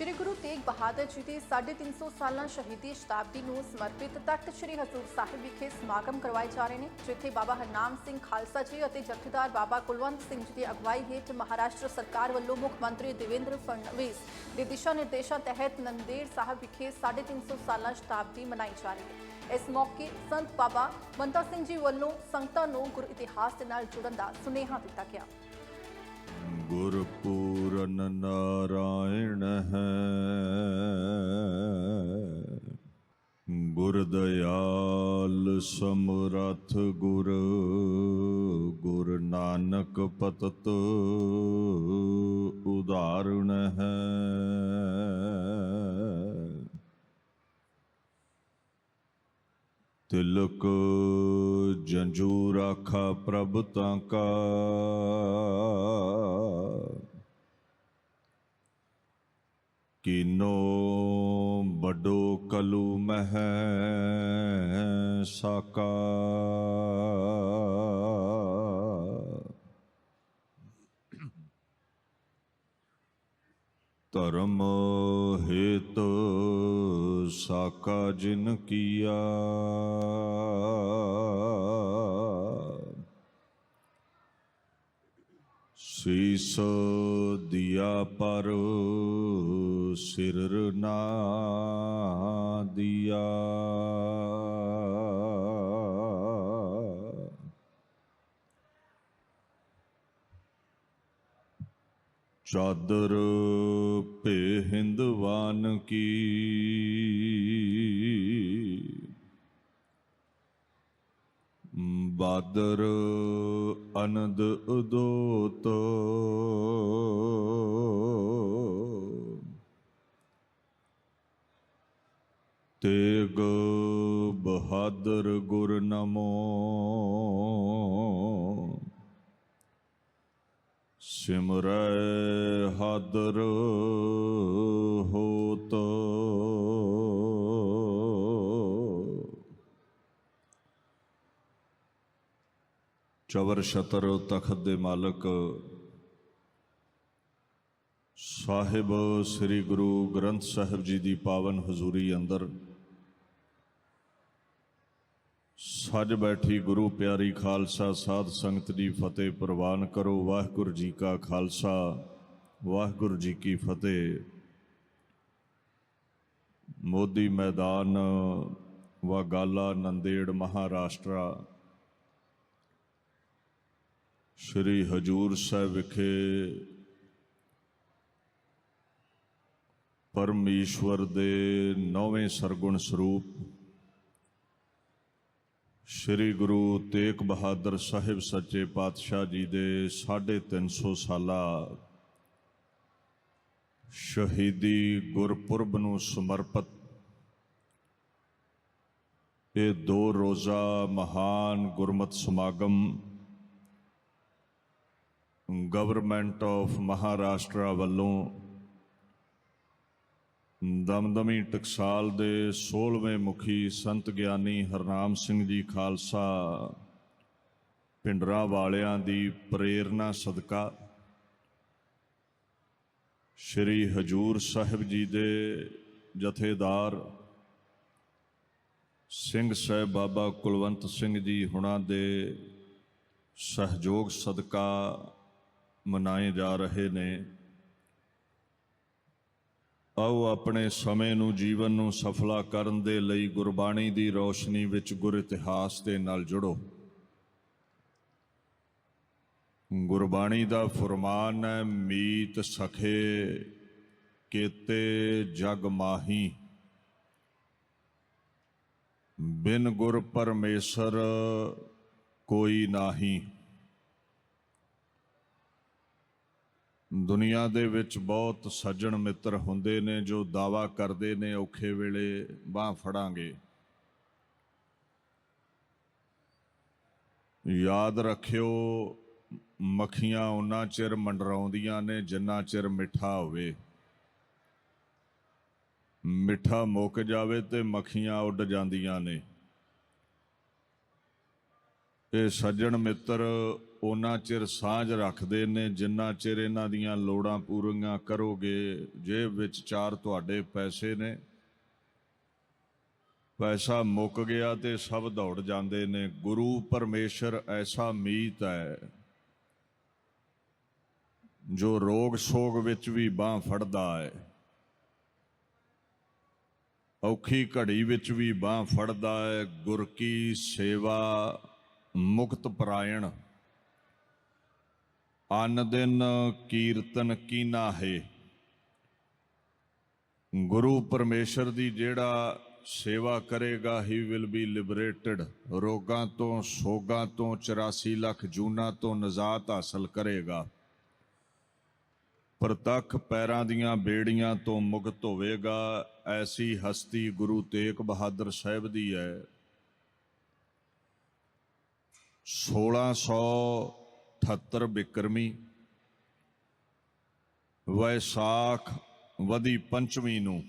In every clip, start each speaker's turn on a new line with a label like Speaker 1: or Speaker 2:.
Speaker 1: ਸ਼੍ਰੀ ਗੁਰੂ ਤੇਗ ਬਹਾਦਰ ਜੀ ਦੀ 350 ਸਾਲਾ ਸ਼ਹੀਦੀ ਸ਼ਤਾਬਦੀ ਨੂੰ ਸਮਰਪਿਤ ਤਖਤ ਸ਼੍ਰੀ ਹਜ਼ੂਰ ਸਾਹਿਬ ਵਿਖੇ ਸਮਾਗਮ ਕਰਵਾਏ ਜਾ ਰਹੇ ਨੇ, ਜਿੱਥੇ ਬਾਬਾ ਹਰਨਾਮ ਸਿੰਘ ਖਾਲਸਾ ਜੀ ਅਤੇ ਜਥੇਦਾਰ ਬਾਬਾ ਕੁਲਵੰਤ ਸਿੰਘ ਜੀ ਦੀ ਅਗਵਾਈ ਹੇਠ ਮਹਾਰਾਸ਼ਟਰ ਸਰਕਾਰ ਵੱਲੋਂ ਮੁੱਖ ਮੰਤਰੀ ਦੇਵੇਂਦਰ ਫਡਣਵੀਸ ਦੇ ਦਿਸ਼ਾ ਨਿਰਦੇਸ਼ਾਂ ਤਹਿਤ ਨੰਦੇੜ ਸਾਹਿਬ ਵਿਖੇ 350 ਸਾਲਾਂ ਸ਼ਤਾਬਦੀ ਮਨਾਈ ਜਾ ਰਹੀ ਹੈ। ਇਸ ਮੌਕੇ ਸੰਤ ਬਾਬਾ ਬੰਤਾ ਸਿੰਘ ਜੀ ਵੱਲੋਂ ਸੰਗਤਾਂ ਨੂੰ ਗੁਰ ਇਤਿਹਾਸ ਦੇ ਨਾਲ ਜੁੜਨ ਦਾ ਸੁਨੇਹਾ ਦਿੱਤਾ ਗਿਆ।
Speaker 2: ਗੁਰ ਪੂਰਨ ਨਾਰਾਇਣ ਹੈ। ਗੁਰਦਿਆਲ ਸਮਰਥ ਗੁਰ ਗੁਰ ਨਾਨਕ ਪਤਤ ਉਦਾਹਰਣ ਹੈ। ਤਿਲਕ ਜੰਜੂ ਰਾਖਾ ਪ੍ਰਭ ਤਾਂ ਕਾ ਕੀਨੋ ਬਡੋ ਕਲੂ ਮਹਿ ਸਾਕਾ। ਧਰਮ ਹੇਤ ਸਾਕਾ ਜਿਨ ਕੀਆ। ਸੀਸ ਦਿਆ ਪਰ ਸਿਰ ਨਾ ਦਿਆ। ਚਾਦਰ ਪੇ ਹਿੰਦਵਾਨ ਕੀ ਬਾਦਰ ਅਨੰਦ ਉਦੋਤ। ਤੇਗ ਬਹਾਦਰ ਗੁਰ ਨਮੋ। ਸਿਮਰੈ ਹਾਦਰ ਹੋਤ। ਚਵਰ ਛਤਰ ਤਖਤ ਦੇ ਮਾਲਕ। ਸਾਹਿਬ ਸ੍ਰੀ ਗੁਰੂ ਗ੍ਰੰਥ ਸਾਹਿਬ ਜੀ ਦੀ ਪਾਵਨ ਹਜ਼ੂਰੀ ਅੰਦਰ। ਸੱਜ ਬੈਠੀ ਗੁਰੂ ਪਿਆਰੀ ਖਾਲਸਾ ਸਾਧ ਸੰਗਤ ਦੀ ਫਤਿਹ ਪ੍ਰਵਾਨ ਕਰੋ। ਵਾਹਿਗੁਰੂ ਜੀ ਕਾ ਖਾਲਸਾ, ਵਾਹਿਗੁਰੂ ਜੀ ਕੀ ਫਤਿਹ। ਮੋਦੀ ਮੈਦਾਨ ਵਾਗਾਲਾ ਨੰਦੇੜ ਮਹਾਰਾਸ਼ਟਰਾ। ਸ਼੍ਰੀ ਹਜੂਰ ਸਾਹਿਬ ਵਿਖੇ ਪਰਮੇਸ਼ਵਰ ਦੇ ਨੌਵੇਂ ਸਰਗੁਣ ਸਰੂਪ ਸ਼੍ਰੀ ਗੁਰੂ ਤੇਗ ਬਹਾਦਰ ਸਾਹਿਬ ਸੱਚੇ ਪਾਤਸ਼ਾਹ ਜੀ ਦੇ 350 ਸਾਲਾ ਸ਼ਹੀਦੀ ਗੁਰਪੁਰਬ ਨੂੰ ਸਮਰਪਿਤ ਇਹ ਦੋ ਰੋਜ਼ਾ ਮਹਾਨ ਗੁਰਮਤ ਸਮਾਗਮ ਗਵਰਨਮੈਂਟ ਆਫ ਮਹਾਰਾਸ਼ਟਰ ਵੱਲੋਂ ਦਮਦਮੀ ਟਕਸਾਲ ਦੇ 16ਵੇਂ ਮੁਖੀ ਸੰਤ ਗਿਆਨੀ ਹਰਨਾਮ ਸਿੰਘ ਜੀ ਖਾਲਸਾ ਪਿੰਡਰਾ ਵਾਲਿਆਂ ਦੀ ਪ੍ਰੇਰਣਾ ਸਦਕਾ ਸ਼੍ਰੀ ਹਜੂਰ ਸਾਹਿਬ ਜੀ ਦੇ ਜਥੇਦਾਰ ਸਿੰਘ ਸਾਹਿਬ ਬਾਬਾ ਕੁਲਵੰਤ ਸਿੰਘ ਜੀ ਹੁਣਾਂ ਦੇ ਸਹਿਯੋਗ ਸਦਕਾ ਮਨਾਏ ਜਾ ਰਹੇ ਨੇ। ਆਓ ਆਪਣੇ ਸਮੇਂ ਨੂੰ, ਜੀਵਨ ਨੂੰ ਸਫਲਾ ਕਰਨ ਦੇ ਲਈ ਗੁਰਬਾਣੀ ਦੀ ਰੋਸ਼ਨੀ ਵਿੱਚ ਗੁਰ ਇਤਿਹਾਸ ਦੇ ਨਾਲ ਜੁੜੋ। ਗੁਰਬਾਣੀ ਦਾ ਫਰਮਾਨ ਹੈ, ਮੀਤ ਸਖੇ ਕੀਤੇ ਜਗ ਮਾਹੀ। ਬਿਨ ਗੁਰ ਪਰਮੇਸ਼ਰ ਕੋਈ ਨਾਹੀ। ਦੁਨੀਆ ਦੇ ਵਿੱਚ ਬਹੁਤ ਸੱਜਣ ਮਿੱਤਰ ਹੁੰਦੇ ਨੇ ਜੋ ਦਾਵਾ ਕਰਦੇ ਨੇ ਔਖੇ ਵੇਲੇ ਬਾਹ ਫੜਾਂਗੇ। ਯਾਦ ਰੱਖਿਓ, ਮੱਖੀਆਂ ਉਹਨਾਂ ਚਿਰ ਮੰਡਰਾਉਂਦੀਆਂ ਨੇ ਜਿੰਨਾ ਚਿਰ ਮਿੱਠਾ ਹੋਵੇ। ਮਿੱਠਾ ਮੁੱਕ ਜਾਵੇ ਤੇ ਮੱਖੀਆਂ ਉੱਡ ਜਾਂਦੀਆਂ ਨੇ। ਇਹ ਸੱਜਣ ਮਿੱਤਰ ਉਹਨਾਂ ਚਿਰ ਸਾਂਝ ਰੱਖਦੇ ਨੇ, ਜਿੰਨਾ ਚਿਰ ਇਹਨਾਂ ਦੀਆਂ ਲੋੜਾਂ ਪੂਰੀਆਂ ਕਰੋਗੇ, ਜੇਬ ਵਿੱਚ ਚਾਰ ਤੁਹਾਡੇ ਪੈਸੇ ਨੇ। ਪੈਸਾ ਮੁੱਕ ਗਿਆ ਤੇ ਸਭ ਦੌੜ ਜਾਂਦੇ ਨੇ। ਗੁਰੂ ਪਰਮੇਸ਼ਰ ਐਸਾ ਮੀਤ ਹੈ, ਜੋ ਰੋਗ ਸੋਗ ਵਿੱਚ ਵੀ ਬਾਹ ਫੜਦਾ ਹੈ। ਔਖੀ ਘੜੀ ਵਿੱਚ ਵੀ ਬਾਹ ਫੜਦਾ ਹੈ। ਗੁਰ ਕੀ ਸੇਵਾ ਮੁਕਤ ਪਰਾਇਣ। ਅਨ ਦਿਨ ਕੀਰਤਨ ਕੀਨਾ ਹੈ। ਗੁਰੂ ਪਰਮੇਸ਼ਰ ਦੀ ਜਿਹੜਾ ਸੇਵਾ ਕਰੇਗਾ ਹੀ ਵਿਲ ਬੀ ਲਿਬਰੇਟਡ ਰੋਗਾਂ ਤੋਂ, ਸੋਗਾਂ ਤੋਂ 84 ਲੱਖ ਜੂਨਾ ਤੋਂ ਨਜ਼ਾਤ ਹਾਸਲ ਕਰੇਗਾ। ਪ੍ਰਤੱਖ ਪੈਰਾਂ ਦੀਆਂ ਬੇੜੀਆਂ ਤੋਂ ਮੁਕਤ ਹੋਵੇਗਾ। ਐਸੀ ਹਸਤੀ ਗੁਰੂ ਤੇਗ ਬਹਾਦਰ ਸਾਹਿਬ ਦੀ ਹੈ। 1678 ਬਿਕਰਮੀ ਵੈਸਾਖ ਵਦੀ ਪੰਚਮੀ ਨੂੰ।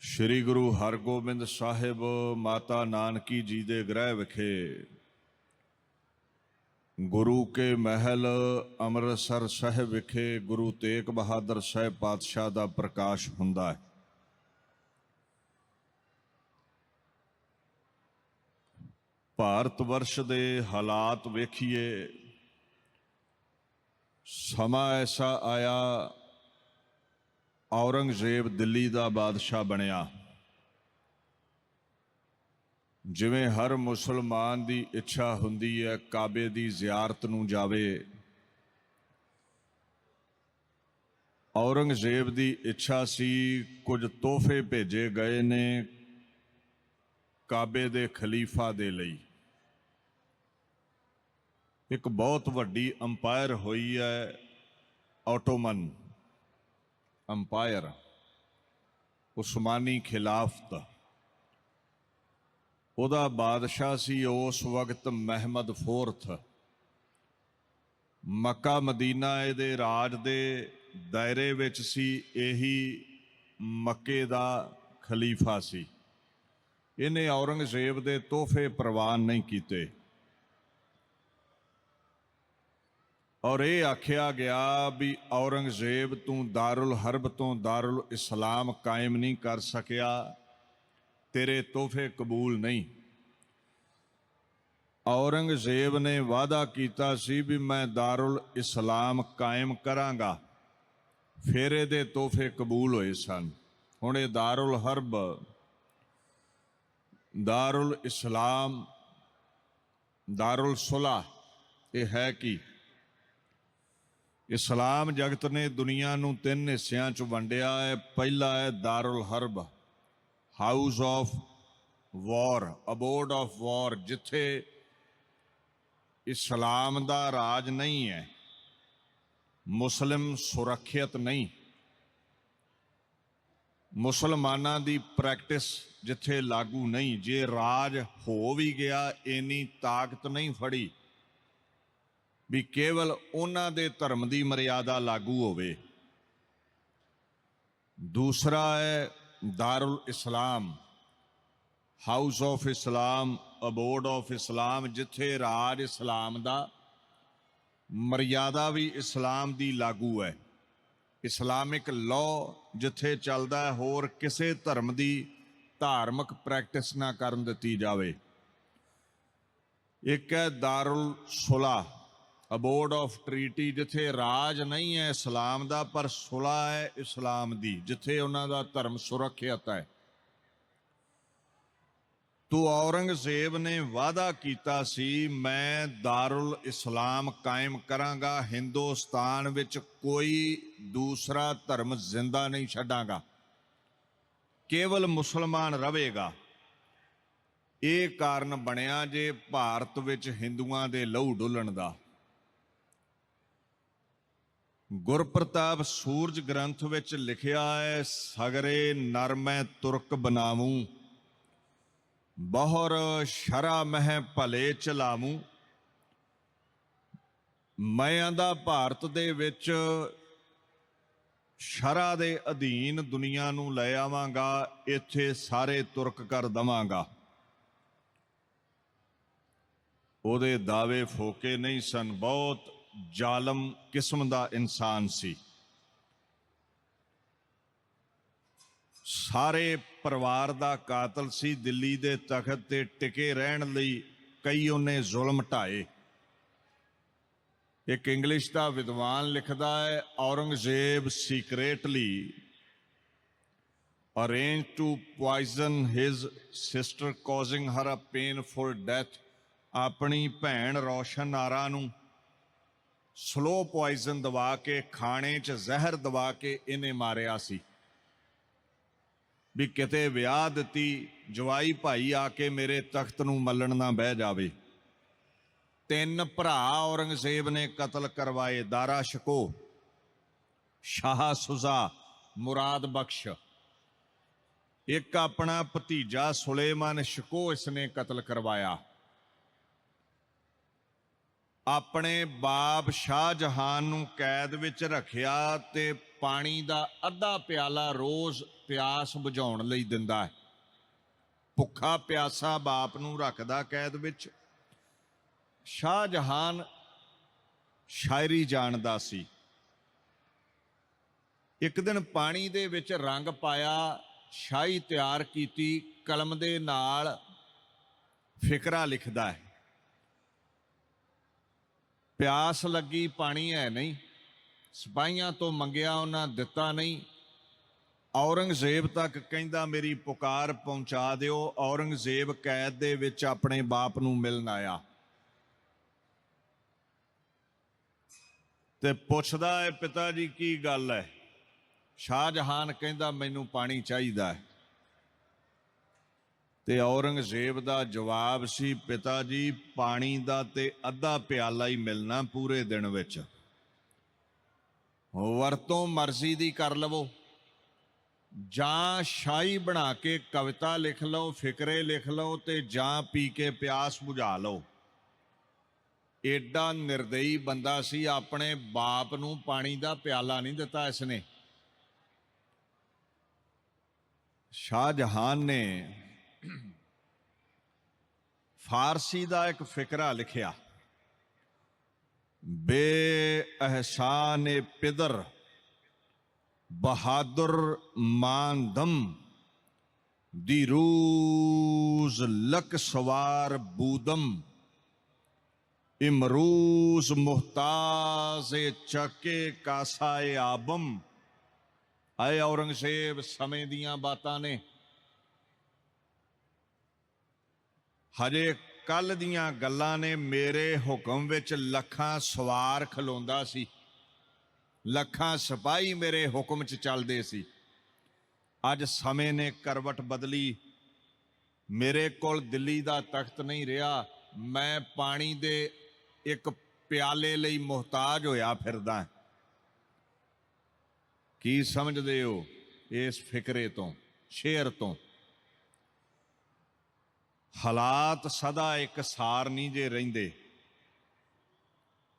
Speaker 2: ਸ੍ਰੀ ਗੁਰੂ ਹਰਗੋਬਿੰਦ ਸਾਹਿਬ ਮਾਤਾ ਨਾਨਕੀ ਜੀ ਦੇ ਗ੍ਰਹਿ ਵਿਖੇ ਗੁਰੂ ਕੇ ਮਹਿਲ ਅੰਮ੍ਰਿਤਸਰ ਸਾਹਿਬ ਵਿਖੇ ਗੁਰੂ ਤੇਗ ਬਹਾਦਰ ਸਾਹਿਬ ਪਾਤਸ਼ਾਹ ਦਾ ਪ੍ਰਕਾਸ਼ ਹੁੰਦਾ ਹੈ। ਭਾਰਤ ਵਰਸ਼ ਦੇ ਹਾਲਾਤ ਵੇਖੀਏ, ਸਮਾਂ ਐਸਾ ਆਇਆ, ਔਰੰਗਜ਼ੇਬ ਦਿੱਲੀ ਦਾ ਬਾਦਸ਼ਾਹ ਬਣਿਆ। ਜਿਵੇਂ ਹਰ ਮੁਸਲਮਾਨ ਦੀ ਇੱਛਾ ਹੁੰਦੀ ਹੈ, ਕਾਬੇ ਦੀ ਜ਼ਿਆਰਤ ਨੂੰ ਜਾਵੇ। ਔਰੰਗਜ਼ੇਬ ਦੀ ਇੱਛਾ ਸੀ, ਕੁਝ ਤੋਹਫੇ ਭੇਜੇ ਗਏ ਨੇ ਕਾਬੇ ਦੇ ਖਲੀਫਾ ਦੇ ਲਈ। ਇੱਕ ਬਹੁਤ ਵੱਡੀ ਅੰਪਾਇਰ ਹੋਈ ਹੈ ਆਟੋਮਨ ਅੰਪਾਇਰ, ਉਸਮਾਨੀ ਖਿਲਾਫਤ। ਉਹਦਾ ਬਾਦਸ਼ਾਹ ਸੀ ਉਸ ਵਕਤ ਮਹਿਮਦ ਫੋਰਥ। ਮੱਕਾ ਮਦੀਨਾ ਇਹਦੇ ਰਾਜ ਦੇ ਦਾਇਰੇ ਵਿੱਚ ਸੀ, ਇਹੀ ਮੱਕੇ ਦਾ ਖਲੀਫਾ ਸੀ। ਇਹਨੇ ਔਰੰਗਜ਼ੇਬ ਦੇ ਤੋਹਫੇ ਪ੍ਰਵਾਨ ਨਹੀਂ ਕੀਤੇ। ਔਰ ਇਹ ਆਖਿਆ ਗਿਆ ਵੀ ਔਰੰਗਜ਼ੇਬ ਤੂੰ ਦਾਰੁਲ ਹਰਬ ਤੋਂ ਦਾਰੁਲ ਇਸਲਾਮ ਕਾਇਮ ਨਹੀਂ ਕਰ ਸਕਿਆ ਤੇਰੇ ਤੋਹਫੇ ਕਬੂਲ ਨਹੀਂ ਔਰੰਗਜ਼ੇਬ ਨੇ ਵਾਅਦਾ ਕੀਤਾ ਸੀ ਵੀ ਮੈਂ ਦਾਰੁਲ ਇਸਲਾਮ ਕਾਇਮ ਕਰਾਂਗਾ ਫਿਰ ਇਹਦੇ ਤੋਹਫੇ ਕਬੂਲ ਹੋਏ ਸਨ ਹੁਣ ਇਹ ਦਾਰੁਲ ਹਰਬ ਦਾਰੁਲ ਇਸਲਾਮ ਦਾਰੁਲ ਸੁਲਾ ਇਹ ਹੈ ਕੀ ਇਸਲਾਮ ਜਗਤ ਨੇ ਦੁਨੀਆ ਨੂੰ ਤਿੰਨ ਹਿੱਸਿਆਂ 'ਚ ਵੰਡਿਆ ਹੈ। ਪਹਿਲਾ ਹੈ ਦਾਰੁਲ herb, house of war, abode of war, ਜਿੱਥੇ ਇਸਲਾਮ ਦਾ ਰਾਜ ਨਹੀਂ ਹੈ, ਮੁਸਲਿਮ ਸੁਰੱਖਿਅਤ ਨਹੀਂ। ਮੁਸਲਮਾਨਾਂ ਦੀ ਪ੍ਰੈਕਟਿਸ ਜਿੱਥੇ ਲਾਗੂ ਨਹੀਂ, ਜੇ ਰਾਜ ਹੋ ਵੀ ਗਿਆ, ਇੰਨੀ ਤਾਕਤ ਨਹੀਂ ਫੜੀ। ਵੀ ਕੇਵਲ ਉਹਨਾਂ ਦੇ ਧਰਮ ਦੀ ਮਰਿਆਦਾ ਲਾਗੂ ਹੋਵੇ। ਦੂਸਰਾ ਹੈ ਦਾਰੁਲ ਇਸਲਾਮ, house of Islam, abode of Islam, ਜਿੱਥੇ ਰਾਜ ਇਸਲਾਮ ਦਾ ਮਰਿਆਦਾ ਵੀ ਇਸਲਾਮ ਦੀ ਲਾਗੂ ਹੈ। ਇਸਲਾਮਿਕ ਲਾਅ ਜਿੱਥੇ ਚੱਲਦਾ ਹੈ, ਹੋਰ ਕਿਸੇ ਧਰਮ ਦੀ ਧਾਰਮਿਕ ਪ੍ਰੈਕਟਿਸ ਨਾ ਕਰਨ ਦਿੱਤੀ ਜਾਵੇ। ਇੱਕ ਹੈ ਦਾਰੁਲ ਸੁਲਾ ਅਬੋਰਡ ਆਫ ਟ੍ਰੀਟੀ ਜਿੱਥੇ ਰਾਜ ਨਹੀਂ ਹੈ, ਇਸਲਾਮ ਦਾ, ਪਰ ਸੁਲਾ ਹੈ ਇਸਲਾਮ ਦੀ, ਜਿੱਥੇ ਉਹਨਾਂ ਦਾ ਧਰਮ ਸੁਰੱਖਿਅਤ ਹੈ। ਤੋ ਔਰੰਗਜ਼ੇਬ ਨੇ ਵਾਅਦਾ ਕੀਤਾ ਸੀ, ਮੈਂ ਦਾਰੁਲ ਇਸਲਾਮ ਕਾਇਮ ਕਰਾਂਗਾ, ਹਿੰਦੁਸਤਾਨ ਵਿੱਚ ਕੋਈ ਦੂਸਰਾ ਧਰਮ ਜ਼ਿੰਦਾ ਨਹੀਂ ਛੱਡਾਂਗਾ। ਕੇਵਲ ਮੁਸਲਮਾਨ ਰਹੇਗਾ। ਇਹ ਕਾਰਨ ਬਣਿਆ ਜੇ ਭਾਰਤ ਵਿੱਚ ਹਿੰਦੂਆਂ ਦੇ ਲਹੂ ਡੁੱਲਣ ਦਾ। ਗੁਰਪ੍ਰਤਾਪ ਸੂਰਜ ਗ੍ਰੰਥ ਵਿੱਚ ਲਿਖਿਆ ਹੈ, ਸਗਰੇ ਨਰ ਮੈਂ ਤੁਰਕ ਬਨਾਵੂੰ, ਬਹੁਰ ਸ਼ਰਾ ਮਹਿ ਭਲੇ ਚਲਾਵੂੰ। ਮੈਂ ਦਾ ਭਾਰਤ ਦੇ ਵਿੱਚ ਸ਼ਰਾ ਦੇ ਅਧੀਨ ਦੁਨੀਆ ਨੂੰ ਲੈ ਆਵਾਂਗਾ, ਇੱਥੇ ਸਾਰੇ ਤੁਰਕ ਕਰ ਦਵਾਂਗਾ। ਉਹਦੇ ਦਾਅਵੇ ਫੋਕੇ ਨਹੀਂ ਸਨ ਬਹੁਤ ਜ਼ਾਲਮ ਕਿਸਮ ਦਾ ਇਨਸਾਨ ਸੀ। ਸਾਰੇ ਪਰਿਵਾਰ ਦਾ ਕਾਤਲ ਸੀ, ਦਿੱਲੀ ਦੇ ਤਖਤ ਤੇ ਟਿਕੇ ਰਹਿਣ ਲਈ ਕਈ ਉਹਨੇ ਜ਼ੁਲਮ ਢਾਏ। ਇੱਕ ਇੰਗਲਿਸ਼ ਦਾ ਵਿਦਵਾਨ ਲਿਖਦਾ ਹੈ, Aurangzeb ਸੀਕ੍ਰੇਟਲੀ arranged to poison his sister, causing her a painful death. ਆਪਣੀ ਭੈਣ ਰੌਸ਼ਨ ਆਰਾ ਨੂੰ ਸਲੋ ਪੋਇਜ਼ਨ ਦਵਾ ਕੇ, ਖਾਣੇ 'ਚ ਜ਼ਹਿਰ ਦਵਾ ਕੇ ਇਹਨੇ ਮਾਰਿਆ ਸੀ। ਵੀ ਕਿਤੇ ਵਿਆਹ ਦਿੱਤੀ, ਜਵਾਈ ਭਾਈ ਆ ਕੇ ਮੇਰੇ ਤਖਤ ਨੂੰ ਮੱਲਣ ਨਾ ਬਹਿ ਜਾਵੇ। ਤਿੰਨ ਭਰਾ ਔਰੰਗਜ਼ੇਬ ਨੇ ਕਤਲ ਕਰਵਾਏ, ਦਾਰਾ ਸ਼ਕੋ ਸ਼ਾਹ ਸੁਜ਼ਾ, ਮੁਰਾਦ ਬਖਸ਼। ਇੱਕ ਆਪਣਾ ਭਤੀਜਾ ਸੁਲੇਮਾਨ ਸ਼ਕੋ ਇਸਨੇ ਕਤਲ ਕਰਵਾਇਆ। ਆਪਣੇ ਬਾਪ ਸ਼ਾਹਜਹਾਨ ਨੂੰ ਕੈਦ ਵਿੱਚ ਰੱਖਿਆ ਤੇ ਪਾਣੀ ਦਾ ਅੱਧਾ ਪਿਆਲਾ ਰੋਜ਼ ਪਿਆਸ ਬੁਝਾਉਣ ਲਈ ਦਿੰਦਾ ਹੈ। ਭੁੱਖਾ ਪਿਆਸਾ ਬਾਪ ਨੂੰ ਰੱਖਦਾ ਕੈਦ ਵਿੱਚ। ਸ਼ਾਹਜਹਾਨ ਸ਼ਾਇਰੀ ਜਾਣਦਾ ਸੀ। ਇੱਕ ਦਿਨ ਪਾਣੀ ਦੇ ਵਿੱਚ ਰੰਗ ਪਾਇਆ, ਸ਼ਾਹੀ ਤਿਆਰ ਕੀਤੀ, ਕਲਮ ਦੇ ਨਾਲ ਫਿਕਰਾ ਲਿਖਦਾ ਹੈ। ਪਿਆਸ ਲੱਗੀ, ਪਾਣੀ ਹੈ ਨਹੀਂ। ਸਿਪਾਹੀਆਂ ਤੋਂ ਮੰਗਿਆ, ਉਹਨਾਂ ਦਿੱਤਾ ਨਹੀਂ। ਔਰੰਗਜ਼ੇਬ ਤੱਕ ਕਹਿੰਦਾ, ਮੇਰੀ ਪੁਕਾਰ ਪਹੁੰਚਾ ਦਿਓ। ਔਰੰਗਜ਼ੇਬ ਕੈਦ ਦੇ ਵਿੱਚ ਆਪਣੇ ਬਾਪ ਨੂੰ ਮਿਲਣ ਆਇਆ। ਤੇ ਪੁੱਛਦਾ ਹੈ, ਪਿਤਾ ਜੀ, ਕੀ ਗੱਲ ਹੈ? ਸ਼ਾਹਜਹਾਨ ਕਹਿੰਦਾ, ਮੈਨੂੰ ਪਾਣੀ ਚਾਹੀਦਾ ਹੈ। ਤੇ ਔਰੰਗਜ਼ੇਬ ਦਾ ਜਵਾਬ ਸੀ, ਪਿਤਾ ਜੀ, ਪਾਣੀ ਦਾ ਤੇ ਅੱਧਾ ਪਿਆਲਾ ਹੀ ਮਿਲਣਾ ਪੂਰੇ ਦਿਨ ਵਿੱਚ। ਵਰਤੋਂ ਮਰਜ਼ੀ ਦੀ ਕਰ ਲਵੋ। ਜਾਂ ਸ਼ਾਹੀ ਬਣਾ ਕੇ ਕਵਿਤਾ ਲਿਖ ਲਓ, ਫਿਕਰੇ ਲਿਖ ਲਓ ਤੇ ਜਾਂ ਪੀ ਕੇ ਪਿਆਸ ਬੁਝਾ ਲਓ। ਏਡਾ ਨਿਰਦਈ ਬੰਦਾ ਸੀ, ਆਪਣੇ ਬਾਪ ਨੂੰ ਪਾਣੀ ਦਾ ਪਿਆਲਾ ਨਹੀਂ ਦਿੱਤਾ ਇਸਨੇ। ਸ਼ਾਹ ਜਹਾਨ ਨੇ ਫਾਰਸੀ ਦਾ ਇੱਕ ਫਿਕਰਾ ਲਿਖਿਆ ਬੇ ਅਹਸਾਨ ਪਿਦਰ ਬਹਾਦਰ ਮਾਨਦਮ ਦੀ ਰੂਜ਼ ਲਕ ਸਵਾਰ ਬੂਦਮ ਇਮਰੂਜ਼ ਮੁਹਤਾਜ਼ ਚੱਕੇ ਕਾਸਾਏ ਆਬਮ ਆਏ ਔਰੰਗਜ਼ੇਬ ਸਮੇਂ ਦੀਆਂ ਬਾਤਾਂ ਨੇ ਹਜੇ ਕੱਲ ਦੀਆਂ ਗੱਲਾਂ ਨੇ ਮੇਰੇ ਹੁਕਮ ਵਿੱਚ ਲੱਖਾਂ ਸਵਾਰ ਖਲੋਂਦਾ ਸੀ। ਲੱਖਾਂ ਸਿਪਾਹੀ ਮੇਰੇ ਹੁਕਮ 'ਚ ਚੱਲਦੇ ਸੀ। ਅੱਜ ਸਮੇਂ ਨੇ ਕਰਵਟ ਬਦਲੀ। ਮੇਰੇ ਕੋਲ ਦਿੱਲੀ ਦਾ ਤਖਤ ਨਹੀਂ ਰਿਹਾ। ਮੈਂ ਪਾਣੀ ਦੇ ਇੱਕ ਪਿਆਲੇ ਲਈ ਮੁਹਤਾਜ ਹੋਇਆ ਫਿਰਦਾ। ਕੀ ਸਮਝਦੇ ਹੋ ਇਸ ਫਿਕਰੇ ਤੋਂ, ਸ਼ੇਰ ਤੋਂ? ਹਾਲਾਤ ਸਦਾ ਇੱਕ ਸਾਰ ਨਹੀਂ ਜੇ ਰਹਿੰਦੇ।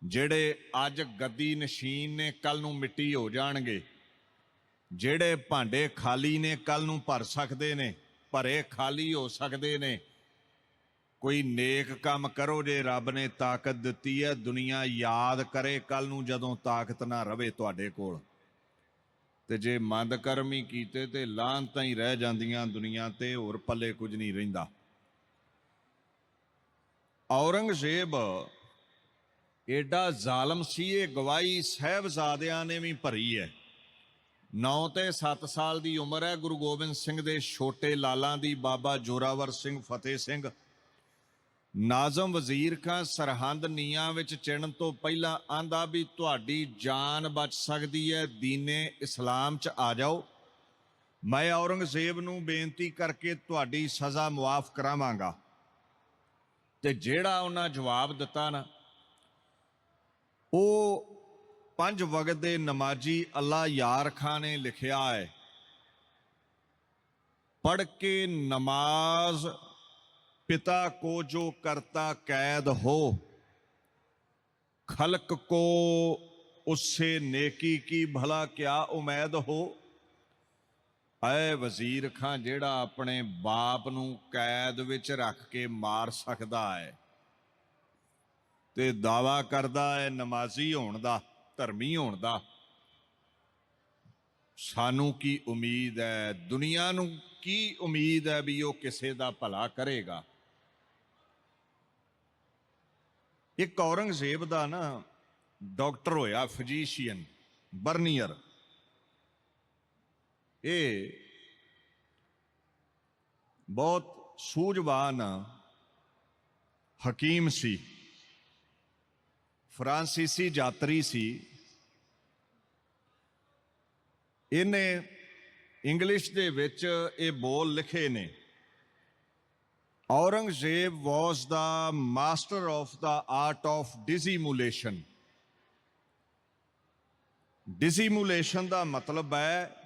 Speaker 2: ਜਿਹੜੇ ਅੱਜ ਗੱਦੀ ਨਸ਼ੀਨ ਨੇ ਕੱਲ ਨੂੰ ਮਿੱਟੀ ਹੋ ਜਾਣਗੇ। ਜਿਹੜੇ ਭਾਂਡੇ ਖਾਲੀ ਨੇ ਕੱਲ ਨੂੰ ਭਰ ਸਕਦੇ ਨੇ, ਭਰੇ ਖਾਲੀ ਹੋ ਸਕਦੇ ਨੇ। ਕੋਈ ਨੇਕ ਕੰਮ ਕਰੋ ਜੇ ਰੱਬ ਨੇ ਤਾਕਤ ਦਿੱਤੀ ਹੈ, ਦੁਨੀਆ ਯਾਦ ਕਰੇ ਕੱਲ ਨੂੰ ਜਦੋਂ ਤਾਕਤ ਨਾ ਰਵੇ ਤੁਹਾਡੇ ਕੋਲ। ਤੇ ਜੇ ਮੰਦ ਕਰਮੀ ਕੀਤੇ ਤੇ ਲਾਂਤਾਂ ਹੀ ਰਹਿ ਜਾਂਦੀਆਂ ਦੁਨੀਆ ਤੇ, ਹੋਰ ਪੱਲੇ ਕੁਝ ਨਹੀਂ ਰਹਿੰਦਾ। ਔਰੰਗਜ਼ੇਬ ਏਡਾ ਜ਼ਾਲਮ ਸੀ, ਇਹ ਗਵਾਹੀ ਸਹਿਬਜ਼ਾਦਿਆਂ ਨੇ ਵੀ ਭਰੀ ਹੈ। 9 ਤੇ 7 ਸਾਲ ਦੀ ਉਮਰ ਹੈ, ਗੁਰੂ ਗੋਬਿੰਦ ਸਿੰਘ ਦੇ ਛੋਟੇ ਲਾਲਾਂ ਦੀ ਬਾਬਾ ਜੋਰਾਵਰ ਸਿੰਘ ਫਤਿਹ ਸਿੰਘ। ਨਾਜ਼ਮ ਵਜ਼ੀਰ ਖਾਂ ਸਰਹੰਦ ਨੀਆਂ ਵਿੱਚ ਚਿਣਨ ਤੋਂ ਪਹਿਲਾਂ ਆਂਦਾ ਵੀ ਤੁਹਾਡੀ ਜਾਨ ਬਚ ਸਕਦੀ ਹੈ, ਦੀਨੇ ਇਸਲਾਮ 'ਚ ਆ ਜਾਓ। ਮੈਂ ਔਰੰਗਜ਼ੇਬ ਨੂੰ ਬੇਨਤੀ ਕਰਕੇ ਤੁਹਾਡੀ ਸਜ਼ਾ ਮੁਆਫ ਕਰਾਵਾਂਗਾ। ਤੇ ਜਿਹੜਾ ਉਹਨਾਂ ਜਵਾਬ ਦਿੱਤਾ ਨਾ, ਉਹ ਪੰਜ ਵਕਤ ਦੇ ਨਮਾਜ਼ੀ ਅੱਲਾ ਯਾਰ ਖਾਂ ਨੇ ਲਿਖਿਆ ਹੈ। ਪੜ ਕੇ ਨਮਾਜ਼, ਪਿਤਾ ਕੋ ਜੋ ਕਰਤਾ ਕੈਦ ਹੋ, ਖਲਕ ਕੋ ਉਸੇ ਨੇਕੀ ਕੀ ਭਲਾ ਕਿਆ ਉਮੀਦ ਹੋ। ਐ ਵਜ਼ੀਰ ਖਾਂ, ਜਿਹੜਾ ਆਪਣੇ ਬਾਪ ਨੂੰ ਕੈਦ ਵਿੱਚ ਰੱਖ ਕੇ ਮਾਰ ਸਕਦਾ ਹੈ ਤੇ ਦਾਵਾ ਕਰਦਾ ਹੈ ਨਮਾਜ਼ੀ ਹੋਣ ਦਾ, ਧਰਮੀ ਹੋਣ ਦਾ। ਸਾਨੂੰ ਕੀ ਉਮੀਦ ਹੈ? ਦੁਨੀਆ ਨੂੰ ਕੀ ਉਮੀਦ ਹੈ ਵੀ ਉਹ ਕਿਸੇ ਦਾ ਭਲਾ ਕਰੇਗਾ? ਇੱਕ ਔਰੰਗਜ਼ੇਬ ਦਾ ਨਾ ਡਾਕਟਰ ਹੋਇਆ, ਫਿਜੀਸ਼ੀਅਨ ਬਰਨੀਅਰ ਇਹ ਬਹੁਤ ਸੂਝਵਾਨ ਹਕੀਮ ਸੀ, ਫਰਾਂਸੀਸੀ ਯਾਤਰੀ ਸੀ। ਇਹਨੇ ਇੰਗਲਿਸ਼ ਦੇ ਵਿੱਚ ਇਹ ਬੋਲ ਲਿਖੇ ਨੇ, Aurangzeb was the master of the art of dissimulation dissimulation ਦਾ ਮਤਲਬ ਹੈ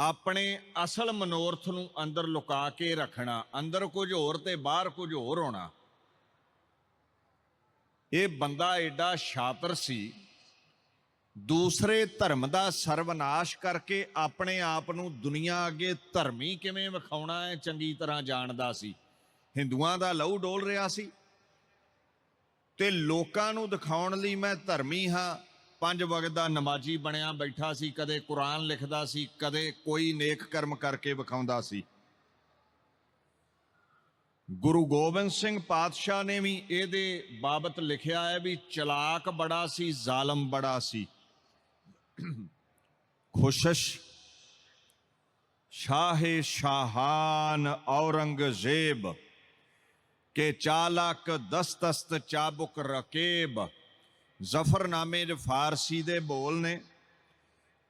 Speaker 2: ਆਪਣੇ ਅਸਲ ਮਨੋਰਥ ਨੂੰ ਅੰਦਰ ਲੁਕਾ ਕੇ ਰੱਖਣਾ, ਅੰਦਰ ਕੁਝ ਹੋਰ ਤੇ ਬਾਹਰ ਕੁਝ ਹੋਰ ਹੋਣਾ। ਇਹ ਬੰਦਾ ਐਡਾ ਸ਼ਾਤਰ ਸੀ, ਦੂਸਰੇ ਧਰਮ ਦਾ ਸਰਵਨਾਸ਼ ਕਰਕੇ ਆਪਣੇ ਆਪ ਨੂੰ ਦੁਨੀਆ ਅੱਗੇ ਧਰਮੀ ਕਿਵੇਂ ਵਿਖਾਉਣਾ ਹੈ, ਚੰਗੀ ਤਰ੍ਹਾਂ ਜਾਣਦਾ ਸੀ। ਹਿੰਦੂਆਂ ਦਾ ਲਹੂ ਡੋਲ ਰਿਹਾ ਸੀ। ਤੇ ਲੋਕਾਂ ਨੂੰ ਦਿਖਾਉਣ ਲਈ ਮੈਂ ਧਰਮੀ ਹਾਂ ਪੰਜ ਵਕਤ ਦਾ ਨਮਾਜ਼ੀ ਬਣਿਆ ਬੈਠਾ ਸੀ, ਕਦੇ ਕੁਰਾਨ ਲਿਖਦਾ ਸੀ, ਕਦੇ ਕੋਈ ਨੇਕ ਕਰਮ ਕਰਕੇ ਵਿਖਾਉਂਦਾ ਸੀ। ਗੁਰੂ ਗੋਬਿੰਦ ਸਿੰਘ ਪਾਤਸ਼ਾਹ ਨੇ ਵੀ ਇਹਦੇ ਬਾਬਤ ਲਿਖਿਆ ਹੈ ਵੀ ਚਲਾਕ ਬੜਾ ਸੀ, ਜ਼ਾਲਮ ਬੜਾ ਸੀ। ਖੁਸ਼ਸ਼ ਸ਼ਾਹੇ ਸ਼ਾਹਾਨ ਔਰੰਗਜ਼ੇਬ ਕੇ ਚਾਲਕ ਦਸਤਸਤ ਚਾਬੁਕ ਰਕੇਬ ਜ਼ਫਰਨਾਮੇ ਦੇ ਫਾਰਸੀ ਦੇ ਬੋਲ ਨੇ।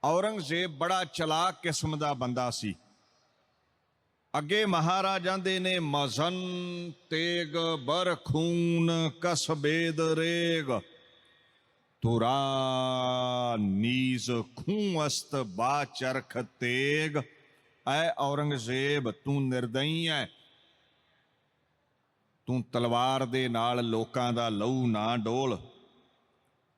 Speaker 2: ਔਰੰਗਜ਼ੇਬ ਬੜਾ ਚਲਾਕ ਕਿਸਮ ਦਾ ਬੰਦਾ ਸੀ। ਅੱਗੇ ਮਹਾਰਾਜਾਂ ਦੇ ਨੇ, ਮਜ਼ਨ, ਤੇਗ ਬਰਖੂਨ ਕਸਬੇਦ ਰੇਗ। ਤੁਰਾ ਨੀਜ਼ ਖੂੰ ਅਸਤ ਬਾ ਚਰਖ, ਤੇਗ। ਐ ਔਰੰਗਜ਼ੇਬ, ਤੂੰ ਨਿਰਦਈ ਐ। ਤੂੰ ਤਲਵਾਰ ਦੇ ਨਾਲ ਲੋਕਾਂ ਦਾ ਲਹੂ ਨਾ ਡੋਲ।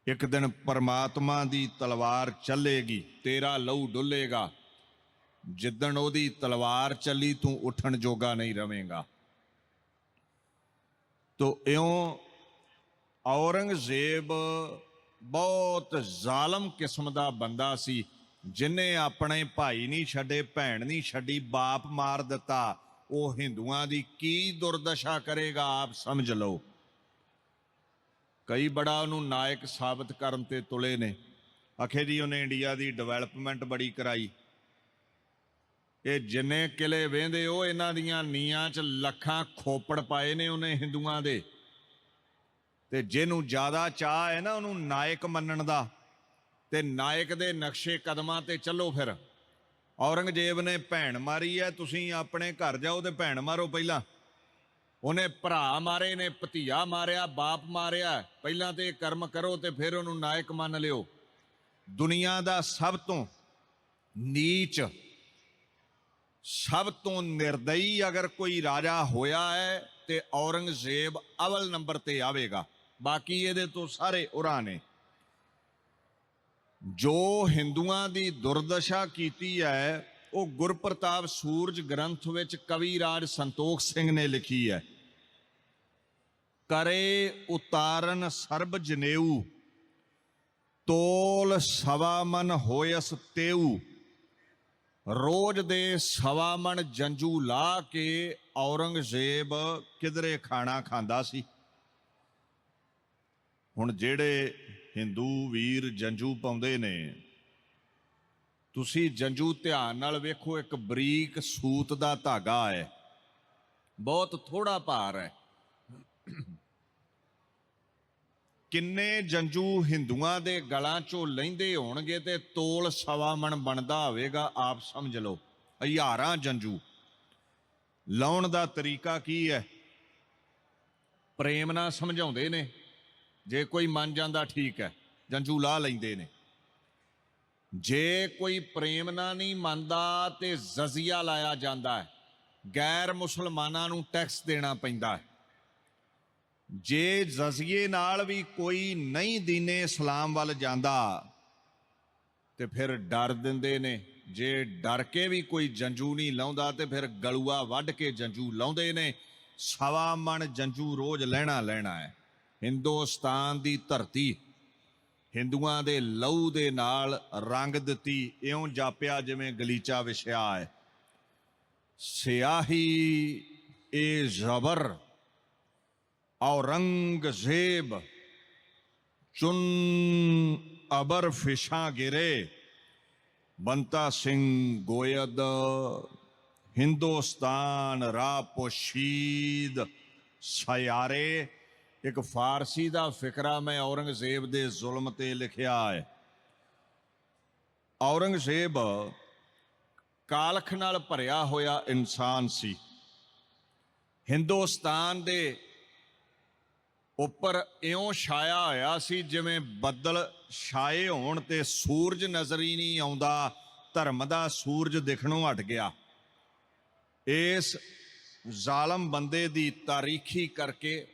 Speaker 2: ਇੱਕ ਦਿਨ ਪਰਮਾਤਮਾ ਦੀ ਤਲਵਾਰ ਚੱਲੇਗੀ, ਤੇਰਾ ਲਹੂ ਡੁੱਲੇਗਾ। ਜਿੱਦਣ ਉਹਦੀ ਤਲਵਾਰ ਚੱਲੀ, ਤੂੰ ਉੱਠਣ ਜੋਗਾ ਨਹੀਂ ਰਵੇਂਗਾ। ਤੋ ਇਉਂ ਔਰੰਗਜ਼ੇਬ ਬਹੁਤ ਜ਼ਾਲਮ ਕਿਸਮ ਦਾ ਬੰਦਾ ਸੀ, ਜਿਨੇ ਆਪਣੇ ਭਾਈ ਨਹੀਂ ਛੱਡੇ, ਭੈਣ ਨਹੀਂ ਛੱਡੀ, ਬਾਪ ਮਾਰ ਦਿੱਤਾ। ਉਹ ਹਿੰਦੂਆਂ ਦੀ ਕੀ ਦੁਰਦਸ਼ਾ ਕਰੇਗਾ, ਆਪ ਸਮਝ ਲਓ। ਕਈ ਬੜਾ ਉਹਨੂੰ ਨਾਇਕ ਸਾਬਤ ਕਰਨ ਤੇ ਤੁਲੇ ਨੇ। ਅਖੇ ਜੀ ਉਹਨੇ ਇੰਡੀਆ ਦੀ ਡਿਵੈਲਪਮੈਂਟ ਬੜੀ ਕਰਾਈ। ਇਹ ਜਿੰਨੇ ਕਿਲੇ ਵੇਂਦੇ ਉਹ ਇਹਨਾਂ ਦੀਆਂ ਨੀਆਂ 'ਚ ਲੱਖਾਂ ਖੋਪੜ ਪਾਏ ਨੇ ਉਹਨੇ ਹਿੰਦੂਆਂ ਦੇ। ਤੇ ਜਿਹਨੂੰ ਜ਼ਿਆਦਾ ਚਾਹ ਹੈ ਨਾ ਉਹਨੂੰ ਨਾਇਕ ਮੰਨਣ ਦਾ, ਤੇ ਨਾਇਕ ਦੇ ਨਕਸ਼ੇ ਕਦਮਾਂ ਤੇ ਚੱਲੋ ਫਿਰ। ਔਰੰਗਜ਼ੇਬ ਨੇ ਭੈਣ ਮਾਰੀ ਹੈ, ਤੁਸੀਂ ਆਪਣੇ ਘਰ ਜਾਓ ਤੇ ਭੈਣ ਮਾਰੋ ਪਹਿਲਾਂ। ਉਹਨੇ ਭਰਾ ਮਾਰੇ ਨੇ, ਭਤੀਆ ਮਾਰਿਆ, ਬਾਪ ਮਾਰਿਆ। ਪਹਿਲਾਂ ਤੇ ਇਹ ਕਰਮ ਕਰੋ ਤੇ ਫਿਰ ਉਹਨੂੰ ਨਾਇਕ ਮੰਨ ਲਿਓ। ਦੁਨੀਆ ਦਾ ਸਭ ਤੋਂ ਨੀਚ, ਸਭ ਤੋਂ ਨਿਰਦਈ ਅਗਰ ਕੋਈ ਰਾਜਾ ਹੋਇਆ ਹੈ ਤੇ ਔਰੰਗਜ਼ੇਬ ਅਵਲ ਨੰਬਰ ਤੇ ਆਵੇਗਾ। ਬਾਕੀ ਇਹਦੇ ਤੋਂ ਸਾਰੇ ਉਰਾ ਨੇ। ਜੋ ਹਿੰਦੂਆਂ ਦੀ ਦੁਰਦਸ਼ਾ ਕੀਤੀ ਹੈ ਉਹ ਗੁਰਪ੍ਰਤਾਪ ਸੂਰਜ ਗ੍ਰੰਥ ਵਿੱਚ ਕਵੀ ਰਾਜ ਸੰਤੋਖ ਸਿੰਘ ਨੇ ਲਿਖੀ ਹੈ। ਕਰੇ ਉਤਾਰਨ ਸਰਬ ਜਨੇਊ, ਤੋਲ ਸਵਾ ਮਨ ਹੋਇਸ ਤੇਊ, ਰੋਜ਼ ਦੇ ਸਵਾ ਮਣ ਜੰਜੂ ਲਾ ਕੇ ਔਰੰਗਜ਼ੇਬ ਕਿਧਰੇ ਖਾਣਾ ਖਾਂਦਾ ਸੀ। ਹੁਣ ਜਿਹੜੇ ਹਿੰਦੂ ਵੀਰ ਜੰਜੂ ਪਾਉਂਦੇ ਨੇ ਤੁਸੀਂ ਜੰਜੂ ਧਿਆਨ ਨਾਲ ਵੇਖੋ, ਇੱਕ ਬਰੀਕ ਸੂਤ ਦਾ ਧਾਗਾ ਹੈ। ਬਹੁਤ ਥੋੜਾ ਭਾਰ ਹੈ। ਕਿੰਨੇ ਜੰਜੂ ਹਿੰਦੂਆਂ ਦੇ ਗਲਾਂ ਚੋਂ ਲੈਂਦੇ ਹੋਣਗੇ ਤੇ ਤੋਲ ਸਵਾ ਮਣ ਬਣਦਾ ਹੋਵੇਗਾ, ਆਪ ਸਮਝ ਲਓ। ਹਜ਼ਾਰਾਂ ਜੰਜੂ। ਲਾਉਣ ਦਾ ਤਰੀਕਾ ਕੀ ਹੈ? ਪ੍ਰੇਮ ਨਾਲ ਸਮਝਾਉਂਦੇ ਨੇ। ਜੇ ਕੋਈ ਮੰਨ ਜਾਂਦਾ, ਠੀਕ ਹੈ, ਜੰਜੂ ਲਾ ਲੈਂਦੇ ਨੇ। ਜੇ ਕੋਈ ਪ੍ਰੇਮ ਨਾਲ ਨਹੀਂ ਮੰਨਦਾ ਤੇ ਜ਼ਜ਼ੀਆ ਲਾਇਆ ਜਾਂਦਾ ਹੈ। ਗੈਰ ਮੁਸਲਮਾਨਾਂ ਨੂੰ ਟੈਕਸ ਦੇਣਾ ਪੈਂਦਾ ਹੈ। ਜੇ ਜ਼ਜ਼ੀਏ ਨਾਲ ਵੀ ਕੋਈ ਨਹੀਂ ਦੀਨੇ ਇਸਲਾਮ ਵੱਲ ਜਾਂਦਾ ਤੇ ਫਿਰ ਡਰ ਦਿੰਦੇ ਨੇ। ਜੇ ਡਰ ਕੇ ਵੀ ਕੋਈ ਜੰਜੂ ਨਹੀਂ ਲਾਉਂਦਾ ਤੇ ਫਿਰ ਗਲੂਆ ਵੱਢ ਕੇ ਜੰਜੂ ਲਾਉਂਦੇ ਨੇ। ਸਵਾ ਮਣ ਜੰਜੂ ਰੋਜ਼ ਲੈਣਾ ਲੈਣਾ ਹੈ। ਹਿੰਦੁਸਤਾਨ ਦੀ ਧਰਤੀ ਹਿੰਦੂਆਂ ਦੇ ਲਹੂ ਦੇ ਨਾਲ ਰੰਗ ਦਿੱਤੀ, ਇਉਂ ਜਾਪਿਆ ਜਿਵੇਂ ਗਲੀਚਾ ਵਿਛਿਆ ਹੈ। ਸਿਆਹੀ ਏ ਜ਼ਬਰ, ਔਰੰਗਜ਼ੇਬ ਚੁਨ ਅਬਰ ਫਿਸ਼ਾਂ ਗਿਰੇ। ਬੰਤਾ ਸਿੰਘ ਗੋਇਦ, ਹਿੰਦੁਸਤਾਨ ਰਾ ਪੋਸ਼ੀਦ, ਸਿਆਰੇ ਇੱਕ ਫਾਰਸੀ ਦਾ ਫਿਕਰਾ ਮੈਂ ਔਰੰਗਜ਼ੇਬ ਦੇ ਜ਼ੁਲਮ ਤੇ ਲਿਖਿਆ ਹੈ। ਔਰੰਗਜ਼ੇਬ ਕਾਲਖ ਨਾਲ ਭਰਿਆ ਹੋਇਆ ਇਨਸਾਨ ਸੀ। ਹਿੰਦੁਸਤਾਨ ਦੇ ਉੱਪਰ ਇਉਂ ਛਾਇਆ ਹੋਇਆ ਸੀ ਜਿਵੇਂ ਬੱਦਲ ਛਾਏ ਹੋਣ ਤੇ ਸੂਰਜ ਨਜ਼ਰ ਹੀ ਨਹੀਂ ਆਉਂਦਾ, ਧਰਮ ਦਾ ਸੂਰਜ ਦਿਖਣੋਂ ਹਟ ਗਿਆ। ਇਸ ਜ਼ਾਲਮ ਬੰਦੇ ਦੀ ਤਾਰੀਖੀ ਕਰਕੇ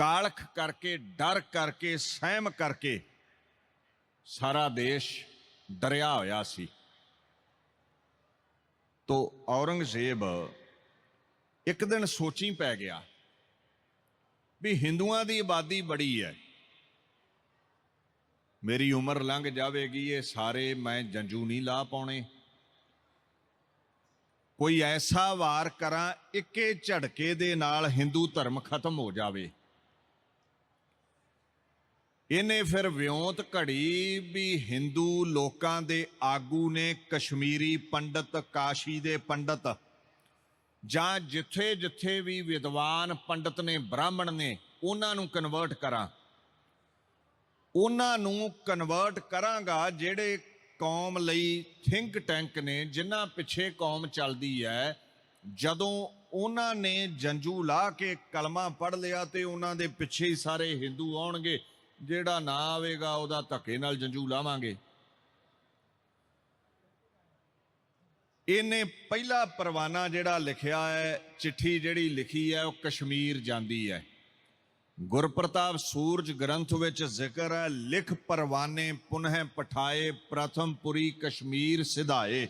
Speaker 2: ਕਾਲਖ ਕਰਕੇ, ਡਰ ਕਰਕੇ, ਸਹਿਮ ਕਰਕੇ ਸਾਰਾ ਦੇਸ਼ ਡਰਿਆ ਹੋਇਆ ਸੀ। ਤੋ ਔਰੰਗਜ਼ੇਬ ਇੱਕ ਦਿਨ ਸੋਚੀ ਪੈ ਗਿਆ ਵੀ ਹਿੰਦੂਆਂ ਦੀ ਆਬਾਦੀ ਬੜੀ ਹੈ। ਮੇਰੀ ਉਮਰ ਲੰਘ ਜਾਵੇਗੀ, ਇਹ ਸਾਰੇ ਮੈਂ ਜੰਜੂ ਨਹੀਂ ਲਾ ਪਾਉਣੇ। ਕੋਈ ਐਸਾ ਵਾਰ ਕਰਾਂ, ਇੱਕੇ ਝੜਕੇ ਦੇ ਨਾਲ ਹਿੰਦੂ ਧਰਮ ਖਤਮ ਹੋ ਜਾਵੇ। ਇਹਨੇ ਫਿਰ ਵਿਉਂਤ ਘੜੀ ਵੀ ਹਿੰਦੂ ਲੋਕਾਂ ਦੇ ਆਗੂ ਨੇ ਕਸ਼ਮੀਰੀ ਪੰਡਤ ਕਾਸ਼ੀ ਦੇ ਪੰਡਤ ਜਾਂ ਜਿੱਥੇ ਜਿੱਥੇ ਵੀ ਵਿਦਵਾਨ ਪੰਡਤ ਨੇ, ਬ੍ਰਾਹਮਣ ਨੇ, ਉਹਨਾਂ ਨੂੰ ਕਨਵਰਟ ਕਰਾਂ। ਉਹਨਾਂ ਨੂੰ ਕਨਵਰਟ ਕਰਾਂਗਾ ਜਿਹੜੇ ਕੌਮ ਲਈ ਥਿੰਕ ਟੈਂਕ ਨੇ, ਜਿਨ੍ਹਾਂ ਪਿੱਛੇ ਕੌਮ ਚੱਲਦੀ ਹੈ। ਜਦੋਂ ਉਹਨਾਂ ਨੇ ਜੰਜੂ ਲਾ ਕੇ ਕਲਮਾ ਪੜ ਲਿਆ ਤੇ ਉਹਨਾਂ ਦੇ ਪਿੱਛੇ ਹੀ ਸਾਰੇ ਹਿੰਦੂ ਆਉਣਗੇ ਜਿਹੜਾ ਨਾ ਆਵੇਗਾ, ਉਹਦਾ ਧੱਕੇ ਨਾਲ ਜੰਜੂ ਲਾਵਾਂਗੇ। ਇਹਨੇ ਪਹਿਲਾ ਪਰਵਾਨਾ ਜਿਹੜਾ ਲਿਖਿਆ ਹੈ, ਚਿੱਠੀ ਜਿਹੜੀ ਲਿਖੀ ਹੈ, ਉਹ ਕਸ਼ਮੀਰ ਜਾਂਦੀ ਹੈ। ਗੁਰਪ੍ਰਤਾਪ ਸੂਰਜ ਗ੍ਰੰਥ ਵਿੱਚ ਜ਼ਿਕਰ ਹੈ, ਲਿਖ ਪਰਵਾਨੇ ਪੁਨਹ ਪਠਾਏ, ਪ੍ਰਥਮ ਪੁਰੀ ਕਸ਼ਮੀਰ ਸਿਧਾਏ।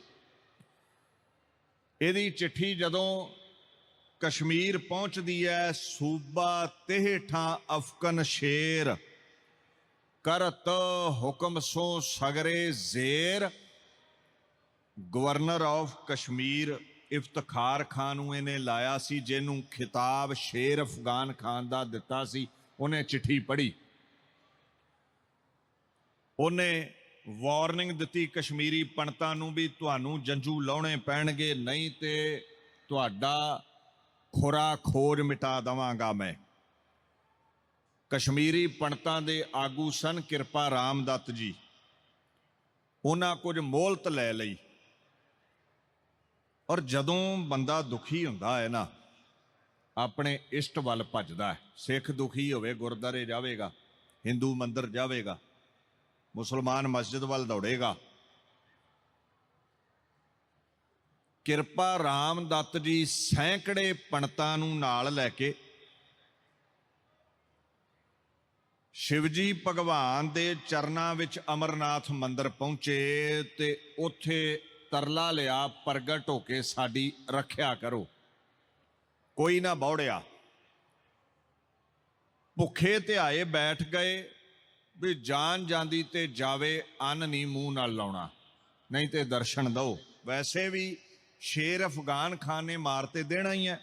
Speaker 2: ਇਹਦੀ ਚਿੱਠੀ ਜਦੋਂ ਕਸ਼ਮੀਰ ਪਹੁੰਚਦੀ ਹੈ, ਸੂਬਾ ਤੇਹਠਾਂ ਅਫਕਨ ਸ਼ੇਰ। ਕਰਤ ਹੁਕਮ ਸੋ ਸਗਰੇ ਜ਼ੇਰ। ਗਵਰਨਰ ਆਫ ਕਸ਼ਮੀਰ ਇਫਤਖਾਰ ਖਾਨ ਨੂੰ ਇਹਨੇ ਲਾਇਆ ਸੀ, ਜਿਹਨੂੰ ਖਿਤਾਬ ਸ਼ੇਰ ਅਫਗਾਨ ਖਾਨ ਦਾ ਦਿੱਤਾ ਸੀ, ਉਹਨੇ ਚਿੱਠੀ ਪੜ੍ਹੀ। ਉਹਨੇ ਵਾਰਨਿੰਗ ਦਿੱਤੀ ਕਸ਼ਮੀਰੀ ਪੰਡਤਾਂ ਨੂੰ ਵੀ ਤੁਹਾਨੂੰ ਜੰਜੂ ਲਾਉਣੇ ਪੈਣਗੇ, ਨਹੀਂ ਤੇ ਤੁਹਾਡਾ ਖੁਰਾ ਖੋਜ ਮਿਟਾ ਦਵਾਂਗਾ ਮੈਂ। ਕਸ਼ਮੀਰੀ ਪੰਡਤਾਂ ਦੇ ਆਗੂ ਸਨ, ਕਿਰਪਾ ਰਾਮ ਦੱਤ ਜੀ। ਉਹਨਾਂ ਕੁਝ ਮੋਹਲਤ ਲੈ ਲਈ। ਔਰ ਜਦੋਂ ਬੰਦਾ ਦੁਖੀ ਹੁੰਦਾ ਹੈ ਨਾ, ਆਪਣੇ ਇਸ਼ਟ ਵੱਲ ਭੱਜਦਾ ਹੈ। ਸਿੱਖ ਦੁਖੀ ਹੋਵੇ, ਗੁਰਦਾਰੇ ਜਾਵੇਗਾ, ਹਿੰਦੂ ਮੰਦਰ ਜਾਵੇਗਾ, ਮੁਸਲਮਾਨ ਮਸਜਿਦ ਵੱਲ ਦੌੜੇਗਾ। ਕਿਰਪਾ ਰਾਮ ਦੱਤ ਜੀ ਸੈਂਕੜੇ ਪੰਡਤਾਂ ਨੂੰ ਨਾਲ ਲੈ ਕੇ ਸ਼ਿਵਜੀ ਭਗਵਾਨ ਦੇ ਚਰਨਾਂ ਵਿੱਚ ਅਮਰਨਾਥ ਮੰਦਰ ਪਹੁੰਚੇ ਤੇ ਉੱਥੇ ਤਰਲਾ ਲਿਆ, ਪ੍ਰਗਟ ਹੋ ਕੇ ਸਾਡੀ ਰੱਖਿਆ ਕਰੋ। ਕੋਈ ਨਾ ਬੌੜਿਆ। ਭੁੱਖੇ ਤੇ ਆਏ ਬੈਠ ਗਏ ਵੀ ਜਾਨ ਜਾਂਦੀ ਤੇ ਜਾਵੇ, ਅੰਨ ਨਹੀਂ ਮੂੰਹ ਨਾਲ ਲਾਉਣਾ, ਨਹੀਂ ਤੇ ਦਰਸ਼ਨ ਦਿਓ। ਵੈਸੇ ਵੀ ਸ਼ੇਰ ਅਫਗਾਨ ਖਾਨ ਨੇ ਮਾਰ ਤੇ ਦੇਣਾ ਹੀ ਹੈ।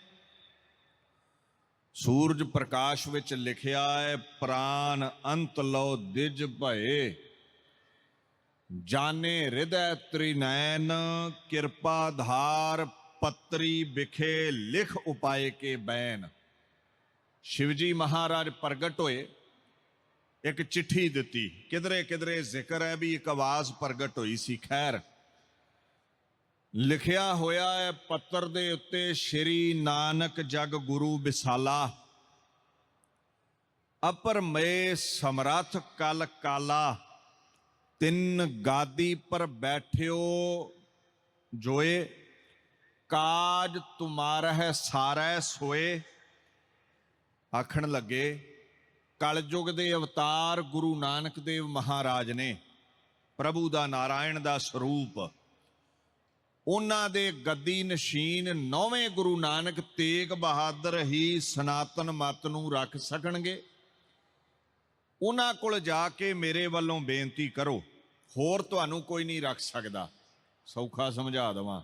Speaker 2: ਸੂਰਜ ਪ੍ਰਕਾਸ਼ ਵਿੱਚ ਲਿਖਿਆ ਹੈ, ਪ੍ਰਾਨ ਅੰਤ ਲੋ ਦਿਜ ਭਏ। ਜਾਣੇ ਹਿਰਦੈ ਤ੍ਰਿਨੈਨ ਕਿਰਪਾ ਧਾਰ ਪਤਰੀ ਵਿਖੇ ਲਿਖ ਉਪਾਏ ਕੇ ਬੈਨ। ਸ਼ਿਵਜੀ ਮਹਾਰਾਜ ਪ੍ਰਗਟ ਹੋਏ, ਇੱਕ ਚਿੱਠੀ ਦਿੱਤੀ। ਕਿਧਰੇ ਕਿਧਰੇ ਜ਼ਿਕਰ ਹੈ ਵੀ ਇੱਕ ਆਵਾਜ਼ ਪ੍ਰਗਟ ਹੋਈ ਸੀ, ਖੈਰ। ਲਿਖਿਆ ਹੋਇਆ ਹੈ, ਪੱਤਰ ਦੇ ਉੱਤੇ ਸ਼੍ਰੀ ਨਾਨਕ ਜਗ ਗੁਰੂ ਵਿਸਾਲਾ। ਅਪਰ ਮੇ ਸਮਰਥ ਕਲ ਕਾਲਾ। ਤਿੰਨ ਗਾਦੀ ਪਰ ਬੈਠਿਓ ਜੋਏ। ਕਾਜ ਤੁਮਾਰਾ ਹੈ ਸਾਰੈ ਸੋਏ। ਆਖਣ ਲੱਗੇ, ਕਲਯੁਗ ਦੇ ਅਵਤਾਰ ਗੁਰੂ ਨਾਨਕ ਦੇਵ ਮਹਾਰਾਜ ਨੇ, ਪ੍ਰਭੂ ਦਾ ਨਾਰਾਇਣ ਦਾ ਸਰੂਪ ਉਹਨਾਂ ਦੇ ਗੱਦੀ ਨਸ਼ੀਨ ਨੌਵੇਂ ਗੁਰੂ ਨਾਨਕ ਤੇਗ ਬਹਾਦਰ ਹੀ ਸਨਾਤਨ ਮਤ ਨੂੰ ਰੱਖ ਸਕਣਗੇ। ਉਹਨਾਂ ਕੋਲ ਜਾ ਕੇ ਮੇਰੇ ਵੱਲੋਂ ਬੇਨਤੀ ਕਰੋ, ਹੋਰ ਤੁਹਾਨੂੰ ਕੋਈ ਨਹੀਂ ਰੱਖ ਸਕਦਾ। ਸੌਖਾ ਸਮਝਾ ਦਵਾਂ।